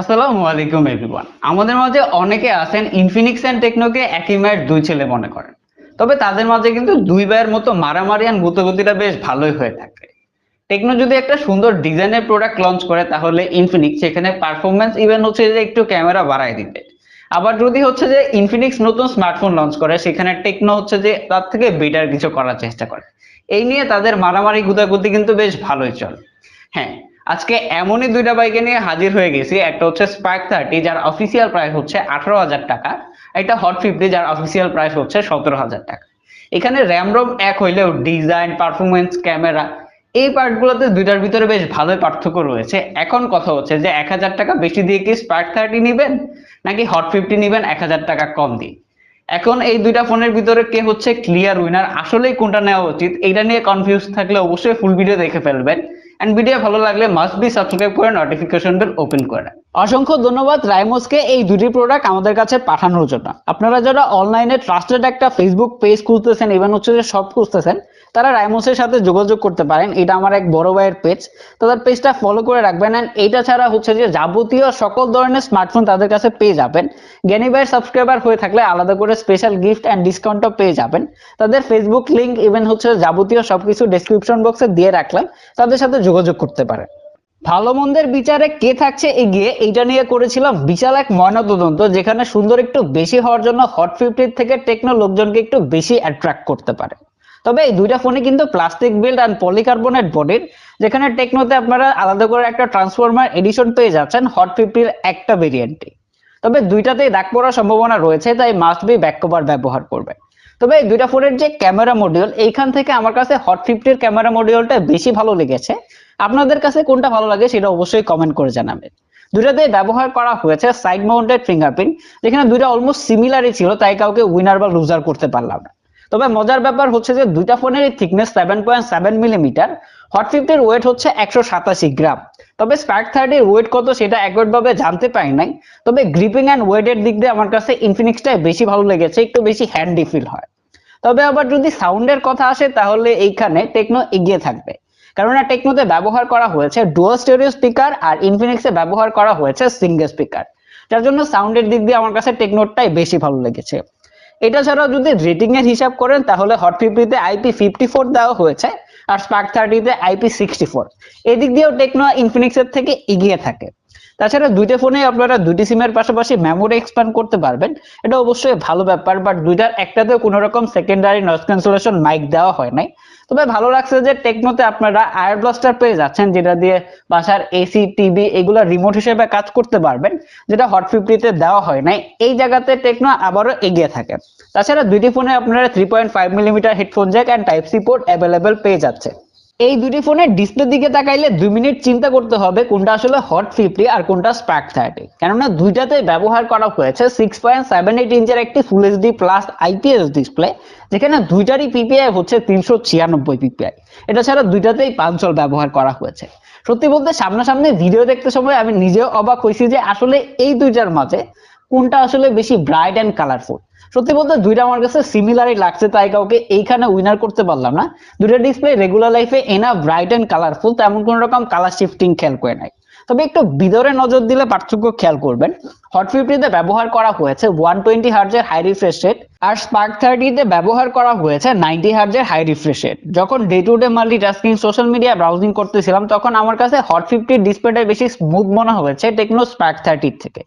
আসসালামু আলাইকুম এভরিওয়ান আমাদের মাঝে অনেকে আছেন ইনফিনিক্স এন্ড টেকনোকে একই মায়ের দুই ছেলে মনে করেন। তবে তাদের মাঝে কিন্তু দুই ভাইয়ের মতো মারামারি আর গুতগুতিটা বেশ ভালোই হয়ে থাকে। টেকনো যদি একটা সুন্দর ডিজাইনের প্রোডাক্ট লঞ্চ করে, তাহলে ইনফিনিক্স সেখানে পারফরমেন্স ইভেন হচ্ছে যে একটু ক্যামেরা বাড়ায় দিবে আবার যদি হচ্ছে যে ইনফিনিক্স নতুন স্মার্টফোন লঞ্চ করে, সেখানে টেকনো হচ্ছে যে তার থেকে বেটার কিছু করার চেষ্টা করে। এই নিয়ে তাদের মারামারি, গুতাগুতি কিন্তু বেশ ভালোই চলে। হ্যাঁ আজকে এমনই দুইটা বাইকে নিয়ে হাজির হয়ে গেছি। একটা হচ্ছে স্পার্ক থার্টি যার অফিসিয়াল প্রাইস হচ্ছে আঠারো হাজার টাকা। একটা হট ফিফটি যার অফিসিয়াল প্রাইস হচ্ছে সতেরো হাজার টাকা। এখানে র্যাম রোম এক হইলেও ডিজাইন পারফরমেন্স ক্যামেরা এই পার্টগুলোতে দুইটার ভিতরে বেশ ভালোই পার্থক্য রয়েছে। এখন কথা হচ্ছে যে এক হাজার টাকা বেশি দিয়ে কি স্পার্ক থার্টি নিবেন? নাকি হট ফিফটি নিবেন এক হাজার টাকা কম দিয়ে? এখন এই দুইটা ফোনের ভিতরে কে হচ্ছে ক্লিয়ার উইনার আসলেই কোনটা নেওয়া উচিত? এটা নিয়ে কনফিউজ থাকলে অবশ্যই ফুল ভিডিও দেখে ফেলবেন। এন্ড ভিডিও ভালো লাগলে মাস্ট বি সাবস্ক্রাইব করে নোটিফিকেশন বেল ওপেন করে অসংখ্য ধন্যবাদ রাইমোসকে এই দুটি প্রোডাক্ট আমাদের কাছে পাঠানোর জন্য। আপনারা যারা অনলাইনে ট্রাস্টেড একটা ফেসবুক পেজ খুলতেছেন ইভেন হচ্ছে যে সব খুঁজতেছেন তারা রাইমোসের সাথে যোগাযোগ করতে পারেন। এটা আমার এক বড় ভাইয়ের পেজ তাদের পেজটা ফলো করে রাখবেন এন্ড এইটা ছাড়া হচ্ছে যে যাবতীয় সকল ধরনের স্মার্টফোন তাদের কাছে পেয়ে যাবেন। জ্ঞানী ভাইয়ের সাবস্ক্রাইবার হয়ে থাকলে আলাদা করে স্পেশাল গিফট এন্ড ডিসকাউন্টও পেয়ে যাবেন। তাদের ফেসবুক লিংক ইভেন হচ্ছে যাবতীয় সবকিছু ডেসক্রিপশন বক্সে দিয়ে রাখলাম। তাদের সাথে যোগাযোগ করতে পারেন। ভালো মন্দের বিচারে কে থাকছে এগিয়ে, এইটা নিয়ে করেছিলাম বিশাল এক ময়নাতদন্ত, যেখানে সুন্দর একটু বেশি হওয়ার জন্য হট ফিফটির থেকে টেকনো লোকজনকে একটু বেশি অ্যাট্রাক্ট করতে পারে। তবে এই দুইটা ফোনে কিন্তু প্লাস্টিক বিল্ড অ্যান্ড পলিকার্বনেট বডির যেখানে টেকনোতে আপনারা আলাদা করে একটা ট্রান্সফরমার এডিশন পেয়ে যাচ্ছেন হট ফিফটির একটা ভেরিয়েন্টে তবে দুইটাতেই দাগ পড়ার সম্ভাবনা রয়েছে, তাই মাস্ট বি ব্যাক কভার ব্যবহার করবে। তবে এই দুইটা ফোনের যে ক্যামেরা মডিউল এইখান থেকে আমার কাছে হট ফিফটির ক্যামেরা মডিউলটা বেশি ভালো লেগেছে। আপনাদের কাছে কোনটা ভালো লাগে সেটা অবশ্যই কমেন্ট করে জানাবেন। দুটাতে ব্যবহার করা হয়েছে সাইড মাউন্টেড ফিঙ্গারপ্রিন্ট যেখানে দুইটা অলমোস্ট সিমিলারই ছিল, তাই কাউকে উইনার বা লুজার করতে পারলাম না। তবে মজার ব্যাপার হচ্ছে যে দুইটা ফোনের thickness seven point seven millimeter Hot ফিফটির weight হচ্ছে একশো সাতাশি গ্রাম। তবে স্পার্ক থার্টির ওয়েট কত সেটা একবার ভাবে জানতে পারি নাই, তবে গ্রিপিং অ্যান্ড ওয়েটের দিক দিয়ে আমার কাছে ইনফিনিক্সটাই বেশি ভালো লেগেছে, একটু বেশি হ্যান্ডি ফিল হয়। তবে আবার যদি সাউন্ডের কথা আসে, তাহলে এইখানে টেকনো এগিয়ে থাকবে। কেননা টেকনোতে ব্যবহার করা হয়েছে ডুয়াল স্টেরিও স্পিকার আর ইনফিনিক্সে ব্যবহার করা হয়েছে সিঙ্গেল স্পিকার যার জন্য সাউন্ডের দিক দিয়ে আমার কাছে টেকনোটাই বেশি ভালো লেগেছে। এটা ছাড়াও যদি রেটিং এর হিসাব করেন, তাহলে হট ফিফটিতে আইপি ফিফটি ফোর দেওয়া হয়েছে আর স্পার্ক থার্টিতে আইপি সিক্সটি ফোর এদিক দিয়েও টেকনো ইনফিনিক্সের থেকে এগিয়ে থাকে। তাছাড়া দুইটা ফোনে আপনারা দুটি সিমের পাশাপাশি মেমোরি এক্সপ্যান্ড করতে পারবেন। এটা অবশ্যই ভালো ব্যাপার বাট দুইটার একটাতেও কোনো রকম সেকেন্ডারি নয়েজ ক্যান্সেলেশন মাইক দেওয়া হয় নাই। তবে ভালো লাগছে যে টেকনোতে আপনারা আয়ার ব্লাস্টার পেয়ে যাচ্ছেন, যেটা দিয়ে বাসার এসি টিভি এগুলো রিমোট হিসেবে কাজ করতে পারবেন, যেটা হট ফিফটিতে দেওয়া হয় নাই। এই জায়গাতে টেকনো আবারও এগিয়ে থাকে। তাছাড়া দুইটি ফোনে আপনারা three point five millimeter headphone jack and type C port available পেয়ে যাচ্ছে এই দুটি ফোনের ডিসপ্লে দিকে তাকাইলে দুই মিনিট চিন্তা করতে হবে কোনটা আসলে হট ফিফটি আর কোনটা স্পার্ক থার্টি কেননা দুইটাতে ব্যবহার করা হয়েছে সিক্স পয়েন্ট সেভেন এইট ইঞ্চের একটি full HD plus IPS display যেখানে দুইটারই পিপিআই হচ্ছে তিনশো ছিয়ানব্বই পিপিআই এটা ছাড়া দুইটাতেই পাঁচজল ব্যবহার করা হয়েছে। সত্যি বলতে সামনাসামনি ভিডিও দেখতে সময় আমি নিজেও অবাক হয়েছি যে আসলে এই দুইটার মাঝে কোনটা আসলে বেশি ব্রাইট অ্যান্ড কালারফুল সত্যি বলতে দুইটা আমার কাছে সিমিলারই লাগছে, তাই কাউকে এইখানে উইনার করতে পারলাম না। দুইটা ডিসপ্লে রেগুলার লাইফে এনা ব্রাইট অ্যান্ড কালারফুল তেমন কোন রকম কালার শিফটিং খেয়াল করে নাই। তবে একটু ভিতরে নজর দিলে পার্থক্য খেয়াল করবেন। হট ফিফটিতে ব্যবহার করা হয়েছে ওয়ান টোয়েন্টি হার্জের হাই রিফ্রেশ রেট আর স্পার্ক থার্টিতে ব্যবহার করা হয়েছে নাইনটি হার্জের হাই রিফ্রেশ রেট যখন day to day multitasking social media browsing করতেছিলাম, তখন আমার কাছে হট ফিফটির ডিসপ্লেটা বেশি স্মুথ মনে হয়েছে টেকনো স্পার্ক থার্টির থেকে।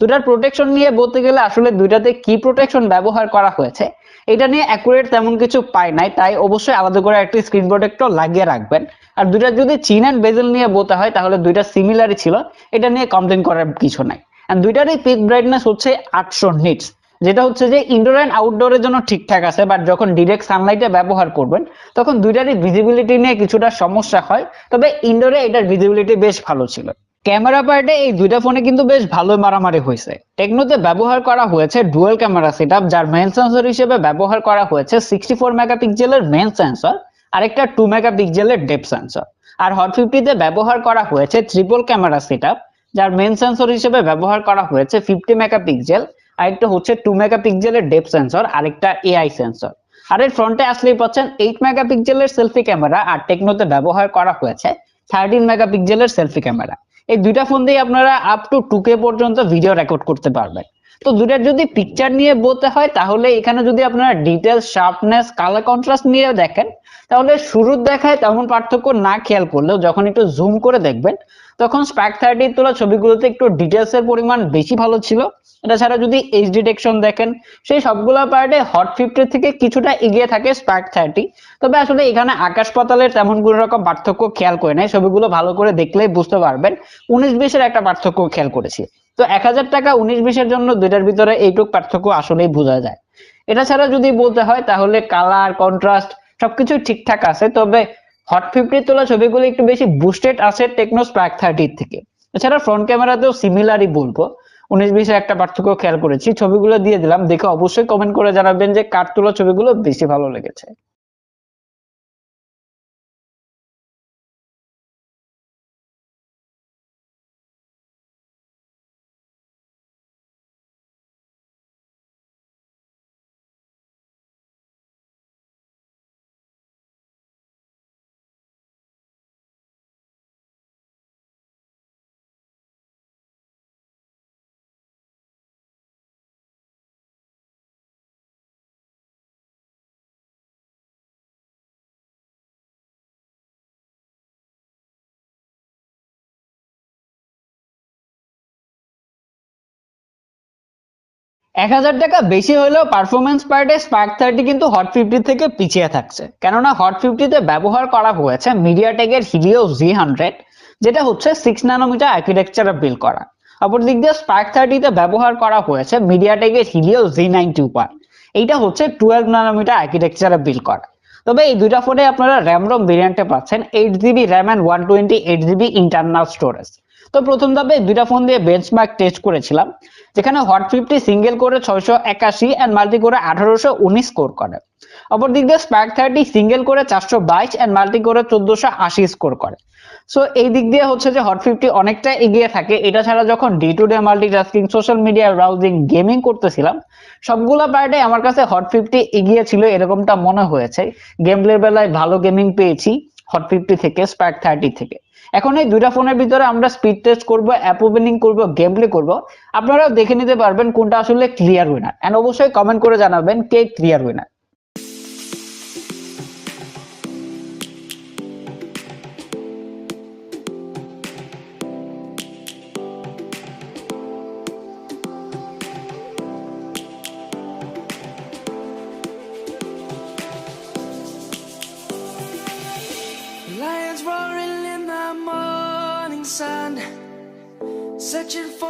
দুটার প্রোটেকশন নিয়ে বলতে গেলে আসলে দুইটাতে কি প্রোটেকশন ব্যবহার করা হয়েছে? এটা নিয়ে অ্যাকুরেট তেমন কিছু পাই নাই, তাই অবশ্যই আলাদা করে একটি স্ক্রিন প্রোটেক্টর লাগিয়ে রাখবেন। আর দুইটা যদি চিন অ্যান্ড বেজেল নিয়ে বলতে হয়, তাহলে দুইটা সিমিলারই ছিল, এটা নিয়ে কমপ্লেন করার কিছু নাই। অ্যান্ড দুইটারই পিক ব্রাইটনেস হচ্ছে আটশো নিটস যেটা হচ্ছে যে ইনডোর অ্যান্ড আউটডোরের জন্য ঠিকঠাক আছে বাট যখন ডিরেক্ট সানলাইটে ব্যবহার করবেন, তখন দুইটারই ভিজিবিলিটি নিয়ে কিছুটা সমস্যা হয়, তবে ইনডোরে এটার ভিজিবিলিটি বেশ ভালো ছিল। ক্যামেরা পার্টে এই দুইটা ফোনে কিন্তু বেশ ভালো মারামারি হয়েছে। টেকনোতে ব্যবহার করা হয়েছে ডুয়েল ক্যামেরা সেটআপ, যার মেন সেন্সর হিসেবে ব্যবহার করা হয়েছে সিক্সটি ফোর মেগাপিক্সেলের মেন সেন্সর আরেকটা টু মেগাপিক্সেলের ডেপ সেন্সর আর হট ফিফটিতে ব্যবহার করা হয়েছে ট্রিপল ক্যামেরা সেটআপ, যার মেন সেন্সর হিসেবে ব্যবহার করা হয়েছে ফিফটি মেগাপিক্সেল আরেকটা হচ্ছে টু মেগাপিক্সেলের ডেপ সেন্সর আরেকটা এআই সেন্সর আর এর ফ্রন্টে আসলেই পাচ্ছেন এইট মেগাপিক্সেলের সেলফি ক্যামেরা আর টেকনোতে ব্যবহার করা হয়েছে থার্টিন মেগাপিক্সেলের সেলফি ক্যামেরা এই দুইটা ফোন দিয়ে আপনারা আপ টু টু কে পর্যন্ত ভিডিও রেকর্ড করতে পারবেন। তো দুটার যদি পিকচার নিয়ে বলতে হয়, তাহলে এখানে যদি আপনারা ডিটেলস শার্পনেস কালার কন্ট্রাস্ট নিয়ে দেখেন, তাহলে শুরুর দেখায় তেমন পার্থক্য না খেয়াল করলেও যখন একটু জুম করে দেখবেন, তখন স্প্যাক থার্টির তোলা ছবিগুলোতে একটু ডিটেলস এর পরিমাণ বেশি ভালো ছিল। এটা ছাড়া যদি এইচ ডিটেকশন দেখেন, সেই সবগুলো পার্টে হট ফিফটি থেকে কিছুটা এগিয়ে থাকে স্প্যাক থার্টি তবে আসলে এখানে আকাশ পাতালের তেমন কোনো রকম পার্থক্য খেয়াল করে নাই। ছবিগুলো ভালো করে দেখলেই বুঝতে পারবেন। উনিশ বিশের একটা পার্থক্য খেয়াল করেছি। তো এক হাজার টাকা উনিশ বিশের জন্য দুইটার ভিতরে এইটুক পার্থক্য আসলেই বোঝা যায়। এটা ছাড়া যদি বলতে হয়, তাহলে কালার কন্ট্রাস্ট সবকিছু ঠিকঠাক আছে, তবে হট ফিফটির তোলা ছবিগুলো একটু বেশি বুস্টেড আছে টেকনো স্প্যাক থার্টির থেকে। এছাড়া ফ্রন্ট ক্যামেরাতেও সিমিলারই বলব। উনিশ বিশে একটা পার্থক্য খেয়াল করেছি, ছবিগুলো দিয়ে দিলাম। দেখে অবশ্যই কমেন্ট করে জানাবেন যে কার তোলা ছবিগুলো বেশি ভালো লেগেছে। এক হাজার টাকা বেশি হলেও পারফরমেন্স পার্টে স্পার্ক থার্টি কিন্তু হট ফিফটি থেকে পিছিয়ে থাকছে। কেননা হট ফিফটিতে ব্যবহার করা হয়েছে মিডিয়াটেকের হিলিও জি হান্ড্রেড যেটা হচ্ছে সিক্স ন্যানোমিটার আর্কিটেকচারে বিল করা। অপর দিক দিয়ে স্পার্ক থার্টিতে ব্যবহার করা হয়েছে মিডিয়াটেকের হিলিও জি নাইনটি ওয়ান এইটা হচ্ছে টুয়েলভ ন্যানোমিটার আর্কিটেকচারে বিল করা। তবে এই দুইটা ফোনে আপনারা র্যাম রম ভেরিয়েন্টে পাচ্ছেন eight GB RAM and one twenty eight GB internal storage তো প্রথম ধাপে দুইটা ফোন দিয়ে বেঞ্চমার্ক টেস্ট করেছিলাম, যেখানে হট ফিফটি সিঙ্গেল করে ছয়শো একাশি অ্যান্ড মাল্টি করে আঠারোশো উনিশ স্কোর করে। অপর দিক দিয়ে স্প্যাক থার্টি সিঙ্গেল করে চারশো বাইশ অ্যান্ড মাল্টি করে চোদ্দশো আশি স্কোর করে। সো এই দিক দিয়ে হচ্ছে যে হট ফিফটি অনেকটা এগিয়ে থাকে। এটা ছাড়া যখন day to day multi multitasking social media browsing gaming করতেছিলাম, সবগুলো পার্টে আমার কাছে হট ফিফটি এগিয়ে ছিল, এরকমটা মনে হয়েছে। গেম প্লের বেলায় ভালো গেমিং পেয়েছি। হট ফিফটি থেকে স্প্যাক থার্টি থেকে। এখন এই দুইটা ফোনের ভিতরে আমরা স্পিড টেস্ট করব অ্যাপ ওপেনিং করব গেম প্লে করব। আপনারাও দেখে নিতে পারবেন কোনটা আসলে ক্লিয়ার উইনার অ্যান্ড অবশ্যই কমেন্ট করে জানাবেন কে clear winner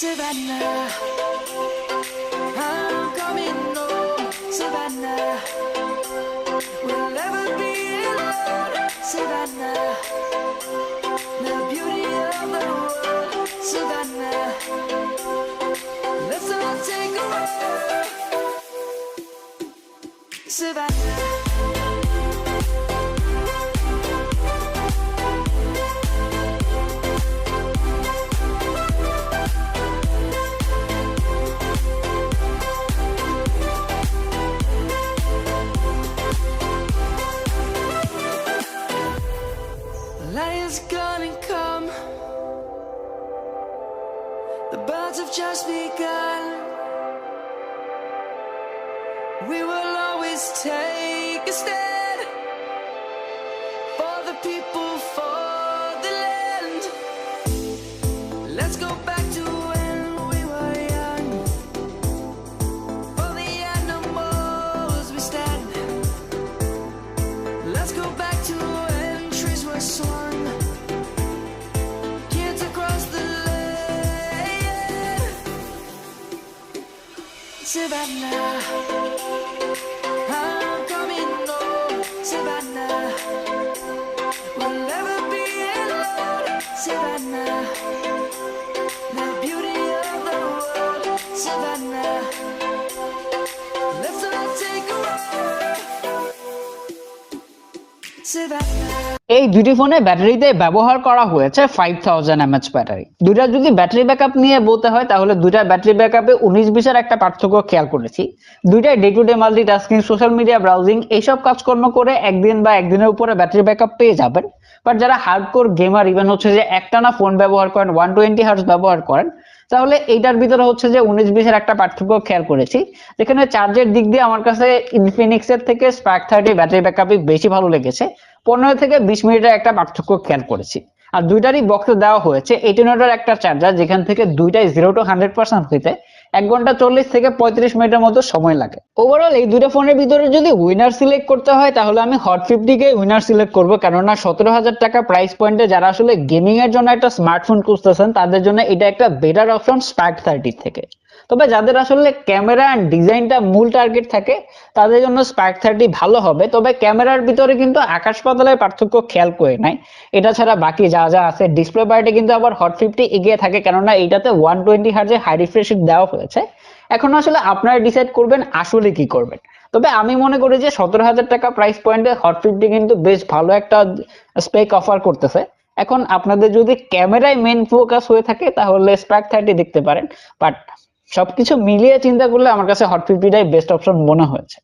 Savannah, just begun. We will always take a stand for the people, for the land. Let's go back Savannah. I'm coming এই দুটি ফোনে ব্যাটারিতে ব্যবহার করা হয়েছে ফাইভ থাউজেন্ড এমএচ ব্যাটারি। দুইটা যদি ব্যাটারি ব্যাকআপ নিয়ে বলতে হয়, তাহলে দুইটা ব্যাটারি ব্যাকআপে উনিশ বিশের একটা পার্থক্য খেয়াল করেছি। দুইটাই day to day multitasking social media browsing এইসব কাজকর্ম করে একদিন বা একদিনের উপরে ব্যাটারি ব্যাকআপ পেয়ে যাবেন। বাট যারা হার্ডকোর গেমার ইভেন হচ্ছে যে একটানা ফোন ব্যবহার করেন ওয়ান টোয়েন্টি হার্স ব্যবহার করেন তাহলে এইটার ভিতরে হচ্ছে যে উনিশ বিশের একটা পার্থক্য খেয়াল করেছি। যেখানে চার্জের দিক দিয়ে আমার কাছে ইনফিনিক্স এর থেকে স্পার্ক থার্টি ব্যাটারি ব্যাকআপই বেশি ভালো লেগেছে। পনেরো থেকে বিশ মিনিটের একটা পার্থক্য খেয়াল করেছি। আর দুইটারই বক্সে দেওয়া হয়েছে এইটিন ওয়াটের একটা চার্জার যেখান থেকে দুইটাই জিরো টু হান্ড্রেড পার্সেন্ট হইতে। এক ঘণ্টা চল্লিশ থেকে পঁয়ত্রিশ মিনিটের মতো সময় লাগে। ওভারঅল এই দুটো ফোনের ভিতরে যদি উইনার সিলেক্ট করতে হয়, তাহলে আমি হট ফিফটিকে উইনার সিলেক্ট করব। কেননা, সতেরো হাজার টাকা প্রাইস পয়েন্টে যারা আসলে গেমিং এর জন্য একটা স্মার্টফোন খুঁজতেছেন, তাদের জন্য এটা একটা বেটার অপশন স্পার্ক থার্টির থেকে। তবে যাদের আসলে ক্যামেরা অ্যান্ড ডিজাইনটা মূল টার্গেট থাকে, তাদের জন্য স্পার্ক থার্টি ভালো হবে। তবে ক্যামেরার ভিতরে কিন্তু আকাশ পাতালের পার্থক্য খেয়াল করে নাই। এটা ছাড়া বাকি যা যা আছে ডিসপ্লে পার্টে কিন্তু আবার হট ফিফটি এগিয়ে থাকে, কেননা এইটাতে ওয়ান টোয়েন্টি হার্জে হাই রিফ্রেশ দেওয়া হয়েছে। এখন আসলে আপনারা ডিসাইড করবেন আসলে কি করবেন। তবে আমি মনে করি যে সতেরো হাজার টাকা প্রাইস পয়েন্টে হট ফিফটি কিন্তু বেশ ভালো একটা স্পেক অফার করতেছে। এখন আপনাদের যদি ক্যামেরায় মেন ফোকাস হয়ে থাকে, তাহলে স্পার্ক থার্টি দেখতে পারেন। বাট সবকিছু মিলিয়ে চিন্তা করলে আমার কাছে হট পিপিটাই বেস্ট অপশন মনে হয়েছে।